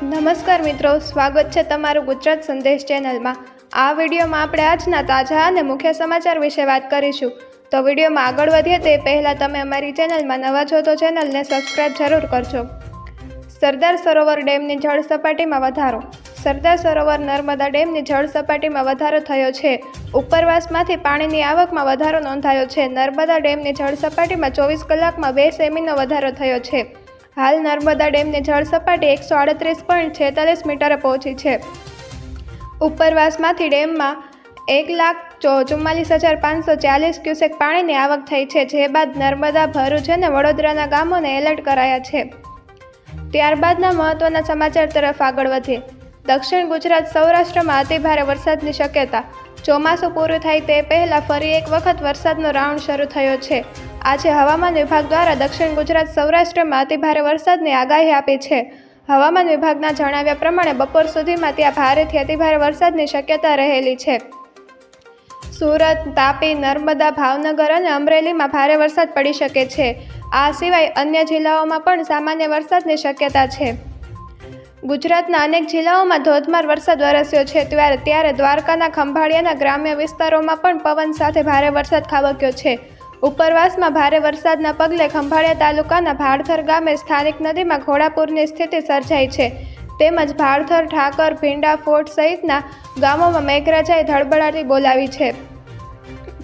નમસ્કાર મિત્રો, સ્વાગત છે તમારું ગુજરાત સંદેશ ચેનલમાં. આ વિડીયોમાં આપણે આજના તાજા અને મુખ્ય સમાચાર વિશે વાત કરીશું. તો વિડીયોમાં આગળ વધીએ તે પહેલાં તમે અમારી ચેનલમાં નવા છો તો ચેનલને સબસ્ક્રાઇબ જરૂર કરજો. સરદાર સરોવર ડેમની જળ સપાટીમાં વધારો. સરદાર સરોવર નર્મદા ડેમની જળ સપાટીમાં વધારો થયો છે. ઉપરવાસમાંથી પાણીની આવકમાં વધારો નોંધાયો છે. નર્મદા ડેમની જળ સપાટીમાં ચોવીસ કલાકમાં બે સેમીનો વધારો થયો છે. હાલ નર્મદા ડેમની જળ સપાટી એકસો આડત્રીસ પોઈન્ટ છેતાલીસ મીટરે પહોંચી છે. ઉપરવાસમાંથી ડેમમાં એક લાખ ચો ચુમ્માલીસ હજાર પાંચસો ચાલીસ ક્યુસેક પાણીની આવક થઈ છે, જે બાદ નર્મદા, ભરૂચ અને વડોદરાના ગામોને એલર્ટ કરાયા છે. ત્યારબાદના મહત્વના સમાચાર તરફ આગળ વધીએ દક્ષિણ ગુજરાત સૌરાષ્ટ્રમાં અતિભારે વરસાદની શક્યતા. ચોમાસું પૂરું થાય તે પહેલાં ફરી એક વખત વરસાદનો રાઉન્ડ શરૂ થયો છે. આજે હવામાન વિભાગ દ્વારા દક્ષિણ ગુજરાત સૌરાષ્ટ્રમાં અતિભારે વરસાદની આગાહી આપી છે. હવામાન વિભાગના જણાવ્યા પ્રમાણે બપોર સુધીમાં ત્યાં ભારેથી અતિભારે વરસાદની શક્યતા રહેલી છે. સુરત, તાપી, નર્મદા, ભાવનગર અને અમરેલીમાં ભારે વરસાદ પડી શકે છે. આ સિવાય અન્ય જિલ્લાઓમાં પણ સામાન્ય વરસાદની શક્યતા છે. ગુજરાતના અનેક જિલ્લાઓમાં ધોધમાર વરસાદ વરસ્યો છે ત્યારે ત્યારે દ્વારકાના ખંભાળિયાના ગ્રામ્ય વિસ્તારોમાં પણ પવન સાથે ભારે વરસાદ ખાબક્યો છે. ઉપરવાસમાં ભારે વરસાદના પગલે ખંભાળિયા તાલુકાના ભાડથર ગામે સ્થાનિક નદીમાં ઘોડાપૂરની સ્થિતિ સર્જાઈ છે. તેમજ ભાડથર ઠાકર, ભીંડા, ફોર્ટ સહિતના ગામોમાં મેઘરાજાએ ધડબડાટી બોલાવી છે.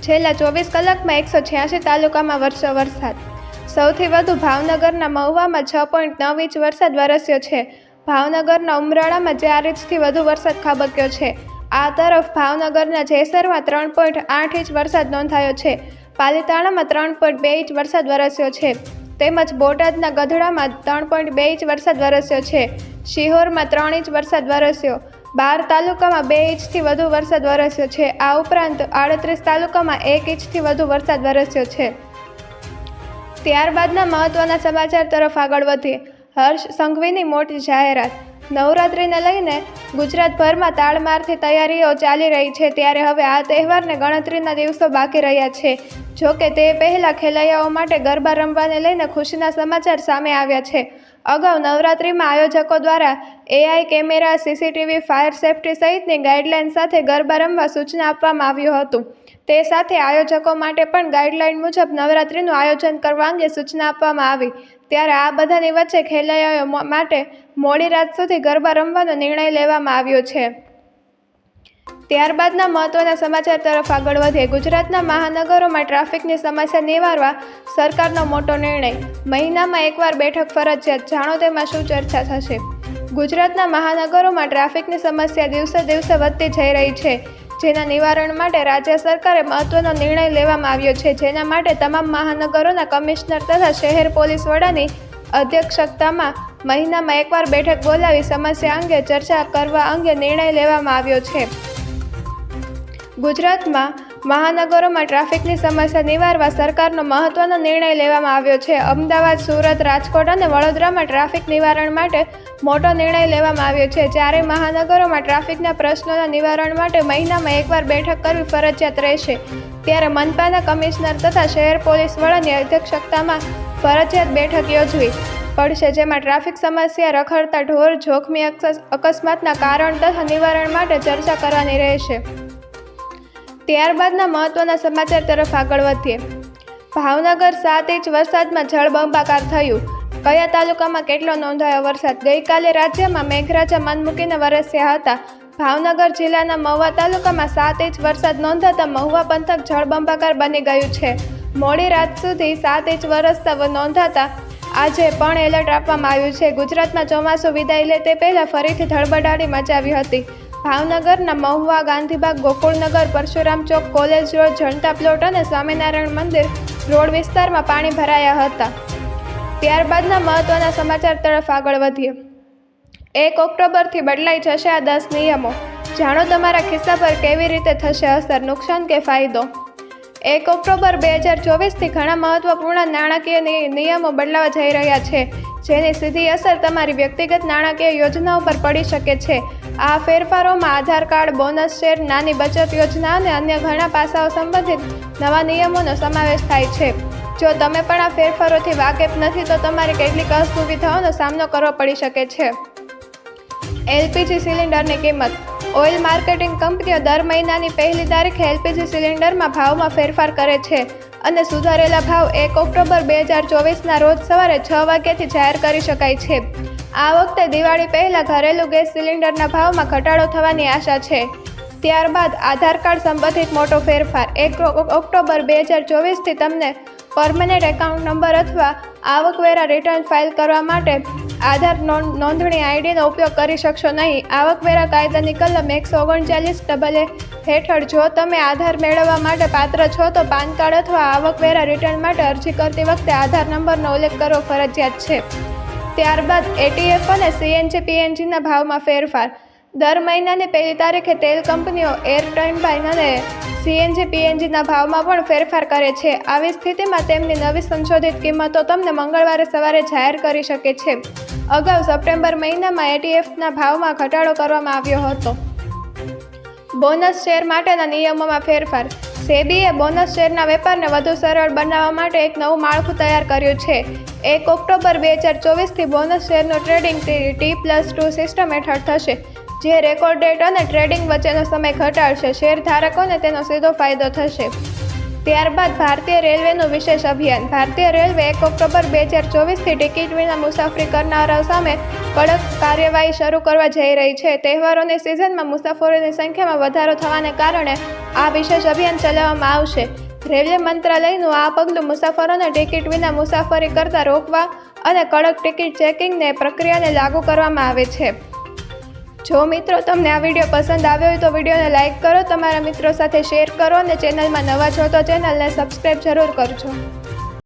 છેલ્લા ચોવીસ કલાકમાં એકસો છ્યાસી તાલુકામાં વરસ્યો વરસાદ. સૌથી વધુ ભાવનગરના મહુવામાં છ પોઈન્ટ નવ ઇંચ વરસાદ વરસ્યો છે. ભાવનગરના ઉમરાળામાં ચાર ઇંચથી વધુ વરસાદ ખાબક્યો છે. આ તરફ ભાવનગરના જેસરમાં ત્રણ પોઈન્ટ આઠ ઇંચ વરસાદ નોંધાયો છે. પાલીતાણામાં ત્રણ પોઈન્ટ બે ઇંચ વરસાદ વરસ્યો છે. તેમજ બોટાદના ગધડામાં ત્રણ પોઈન્ટ બે ઇંચ વરસાદ વરસ્યો છે. શિહોરમાં ત્રણ ઇંચ વરસાદ વરસ્યો. બાર તાલુકામાં બે ઇંચથી વધુ વરસાદ વરસ્યો છે. આ ઉપરાંત આડત્રીસ તાલુકામાં એક ઇંચથી વધુ વરસાદ વરસ્યો છે. ત્યારબાદના મહત્વના સમાચાર તરફ આગળ વધીએ. હર્ષ સંઘવીની મોટી જાહેરાત. નવરાત્રિને લઈને ગુજરાતભરમાં તાળમારથી તૈયારીઓ ચાલી રહી છે. ત્યારે હવે આ તહેવારને ગણતરીના દિવસો બાકી રહ્યા છે. જો કે તે પહેલાં ખેલૈયાઓ માટે ગરબા રમવાને લઈને ખુશીના સમાચાર સામે આવ્યા છે. અગાઉ નવરાત્રિમાં આયોજકો દ્વારા AI camera CCTV fire safety સહિતની ગાઈડલાઇન સાથે ગરબા રમવા સૂચના આપવામાં આવ્યું હતું. તે સાથે આયોજકો માટે પણ ગાઈડલાઇન મુજબ નવરાત્રિનું આયોજન કરવા અંગે સૂચના આપવામાં આવી. ત્યારે આ બધાની વચ્ચે ખેલૈયાઓ માટે મોડી રાત સુધી ગરબા રમવાનો નિર્ણય લેવામાં આવ્યો છે. ત્યારબાદના મહત્વના સમાચાર તરફ આગળ વધે ગુજરાતના મહાનગરોમાં ટ્રાફિકની સમસ્યા નિવારવા સરકારનો મોટો નિર્ણય. મહિનામાં એકવાર બેઠક ફરજિયાત. જાણો તેમાં શું ચર્ચા થશે? ગુજરાતના મહાનગરોમાં ટ્રાફિકની સમસ્યા દિવસે દિવસે વધતી જઈ રહી છે. જેના નિવારણ માટે રાજ્ય સરકારે મહત્વનો નિર્ણય લેવામાં આવ્યો છે. જેના માટે તમામ મહાનગરોના કમિશનર તથા શહેર પોલીસ વડાની અધ્યક્ષતામાં મહિનામાં એકવાર બેઠક બોલાવી સમસ્યા અંગે ચર્ચા કરવા અંગે નિર્ણય લેવામાં આવ્યો છે. ગુજરાતમાં મહાનગરોમાં ટ્રાફિકની સમસ્યા નિવારવા સરકારનો મહત્વનો નિર્ણય લેવામાં આવ્યો છે. અમદાવાદ, સુરત, રાજકોટ અને વડોદરામાં ટ્રાફિક નિવારણ માટે મોટો નિર્ણય લેવામાં આવ્યો છે. જ્યારે મહાનગરોમાં ટ્રાફિકના પ્રશ્નોના નિવારણ માટે મહિનામાં એકવાર બેઠક કરવી ફરજિયાત રહેશે, ત્યારે મનપાના કમિશનર તથા શહેર પોલીસ વડાની અધ્યક્ષતામાં ફરજિયાત બેઠક યોજવી પડશે, જેમાં ટ્રાફિક સમસ્યા રખડતા ઢોર, જોખમી અકસ- અકસ્માતના કારણ તથા નિવારણ માટે ચર્ચા કરવાની રહેશે. ત્યારબાદના મહત્વના સમાચાર તરફ આગળ વધીએ. ભાવનગર સાત ઇંચ વરસાદમાં જળબંબાકાર થયું. કયા તાલુકામાં કેટલો નોંધાયો વરસાદ? ગઈકાલે રાજ્યમાં મેઘરાજા મન મૂકીને વરસ્યા હતા. ભાવનગર જિલ્લાના મહુવા તાલુકામાં સાત ઇંચ વરસાદ નોંધાતા મહુવા પંથક જળબંબાકાર બની ગયું છે. મોડી રાત સુધી સાત ઇંચ વરસતા નોંધાતા આજે પણ એલર્ટ આપવામાં આવ્યું છે. ગુજરાતમાં ચોમાસું વિદાય લે તે પહેલાં ફરીથી ધડબડાટી મચાવી હતી. ભાવનગરના Mahuva, Gandhibagh, Gokulnagar, Parshuram Chowk, college road, Janata plot અને સ્વામિનારાયણ મંદિર રોડ વિસ્તારમાં પાણી ભરાયા હતા. ત્યારબાદના મહત્વના સમાચાર તરફ આગળ વધીએ. એક ઓક્ટોબરથી બદલાઈ જશે આ દસ નિયમો. જાણો તમારા ખિસ્સા પર કેવી રીતે થશે અસર, નુકસાન કે ફાયદો? એક ઓક્ટોબર બે હજાર ચોવીસથી ઘણા મહત્વપૂર્ણ નાણાકીય નિયમો બદલાવા જઈ રહ્યા છે, જેની સીધી અસર તમારી વ્યક્તિગત નાણાકીય યોજનાઓ પર પડી શકે છે. આ ફેરફારોમાં આધાર કાર્ડ, બોનસ શેર, નાની બચત યોજના અને અન્ય ઘણા પાસાઓ સંબંધિત નવા નિયમોનો સમાવેશ થાય છે. જો તમે પણ આ ફેરફારોથી વાકેફ નથી, તો તમારે કેટલીક અસુવિધાઓનો સામનો કરવો પડી શકે છે. એલપીજી સિલિન્ડરની કિંમત. ઓઇલ માર્કેટિંગ કંપનીઓ દર મહિનાની પહેલી તારીખે એલપીજી સિલિન્ડરમાં ભાવમાં ફેરફાર કરે છે અને સુધારેલા ભાવ એક ઓક્ટોબર બે હજાર ચોવીસના રોજ સવારે છ વાગ્યાથી જાહેર કરી શકાય છે. આ વખતે દિવાળી પહેલાં ઘરેલું ગેસ સિલિન્ડરના ભાવમાં ઘટાડો થવાની આશા છે. ત્યારબાદ આધાર કાર્ડ સંબંધિત મોટો ફેરફાર. એક ઓક્ટોબર બે હજાર ચોવીસથી તમને પરમનન્ટ એકાઉન્ટ નંબર અથવા આવકવેરા રિટર્ન ફાઇલ કરવા માટે આધાર નોંધ- નોંધણી આઈડીનો ઉપયોગ કરી શકશો નહીં. આવકવેરા કાયદાની કલમ એકસો ઓગણચાલીસ ડબલ હેઠળ જો તમે આધાર મેળવવા માટે પાત્ર છો તો પાન કાર્ડ અથવા આવકવેરા રિટર્ન માટે અરજી કરતી વખતે આધાર નંબરનો ઉલ્લેખ કરવો ફરજિયાત છે. ત્યારબાદ એટીએફ અને સીએનજી પીએનજીના ભાવમાં ફેરફાર. દર મહિનાની પહેલી તારીખે તેલ કંપનીઓ એર ટર્નબાઇન અને સીએનજી પીએનજીના ભાવમાં પણ ફેરફાર કરે છે. આવી સ્થિતિમાં તેમની નવી સંશોધિત કિંમતો તમને મંગળવારે સવારે જાહેર કરી શકે છે. અગાઉ સપ્ટેમ્બર મહિનામાં એટીએફના ભાવમાં ઘટાડો કરવામાં આવ્યો હતો. બોનસ શેર માટેના નિયમોમાં ફેરફાર. સેબીએ બોનસ શેરના વેપારને વધુ સરળ બનાવવા માટે એક નવું માળખું તૈયાર કર્યું છે. એક ઓક્ટોબર બે હજાર ચોવીસથી bonus શેરનું trading T plus two system હેઠળ થશે, જે રેકોર્ડ ડેટ અને ટ્રેડિંગ વચ્ચેનો સમય ઘટાડશે શેર ધારકોને તેનો સીધો ફાયદો થશે. ત્યારબાદ ભારતીય રેલવેનું વિશેષ અભિયાન. ભારતીય રેલવે એક ઓક્ટોબર બે હજાર ચોવીસથી ટિકિટ વિના મુસાફરી કરનારાઓ સામે કડક કાર્યવાહી શરૂ કરવા જઈ રહી છે. તહેવારોની સિઝનમાં મુસાફરોની સંખ્યામાં વધારો થવાને કારણે આ વિશેષ અભિયાન ચલાવવામાં આવશે. રેલવે મંત્રાલયનું આ પગલું મુસાફરોને ટિકિટ વિના મુસાફરી કરતા રોકવા અને કડક ટિકિટ ચેકિંગને પ્રક્રિયાને લાગુ કરવામાં આવે છે. જો મિત્રો તમને આ વીડિયો પસંદ આવ્યો હોય તો વિડીયોને લાઇક કરો, તમારા મિત્રો સાથે શેર કરો અને ચેનલમાં નવા છો તો ચેનલને સબસ્ક્રાઈબ જરૂર કરજો.